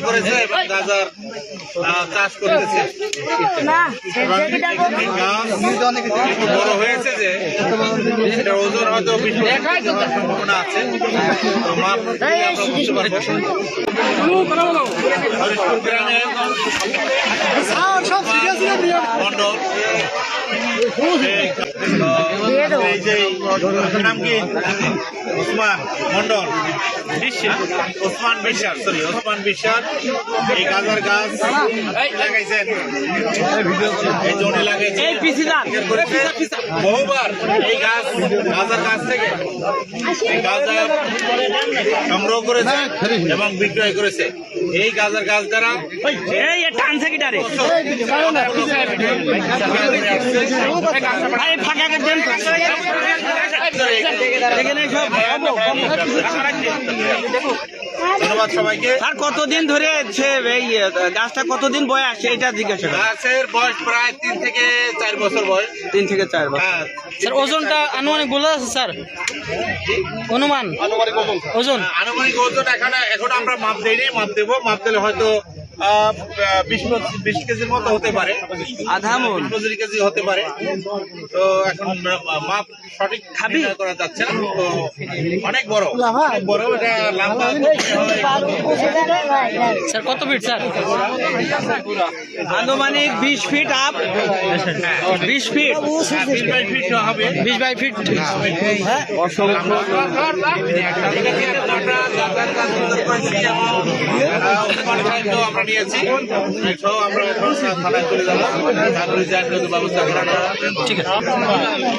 করেছে এবং গাজার চাষ করতেছে বড় হয়েছে যে ওজন হয়তো সম্ভাবনা আছে মন্ডল এই যে নাম কি? ওসমান মন্ডল। ওসমান বিশ্বাস সরি ওসমান বিশ্বাস এই গাজার গাছ লাগাইছেন। এই জমি লাগাইছেন। বহুবার এই গাছ গাজার গাছ থেকে। গাজার গাজা সংগ্রহ করেছে এবং বিক্রয় করেছে এই গাছের গাছ দ্বারা ফাঁকা ধন্যবাদ সবাইকে। আর কতদিন ধরে এই গাছটা কতদিন বয়স? এটা জিজ্ঞাসা গাছের বয়স প্রায় তিন থেকে চার বছর বয়স। তিন থেকে চার বছর। হ্যাঁ স্যার ওজনটা আনুমানিক বলে আছে স্যার? অনুমান? ওজন? আনুমানিক ওজন এখানে এখন আমরা মাপ দেইনি মাপ দেবো। মাপ দিলে হয়তো বিশ বিশ কেজির মতো হতে পারে। আধা মণ। বিশ পঁচিশ কেজি হতে পারে। তো এখন মাপ সঠিক খাবি? করা যাচ্ছে না। তো অনেক বড়। অনেক বড় এটা লম্বা স্যার কত ফিট স্যার? আনুমানিক বিশ ফিট আপ। বিশ ফিট? বিশ বাই ফিট হবে। বিশ বাই ফিট। আমরা নিয়েছি ঠিক আছে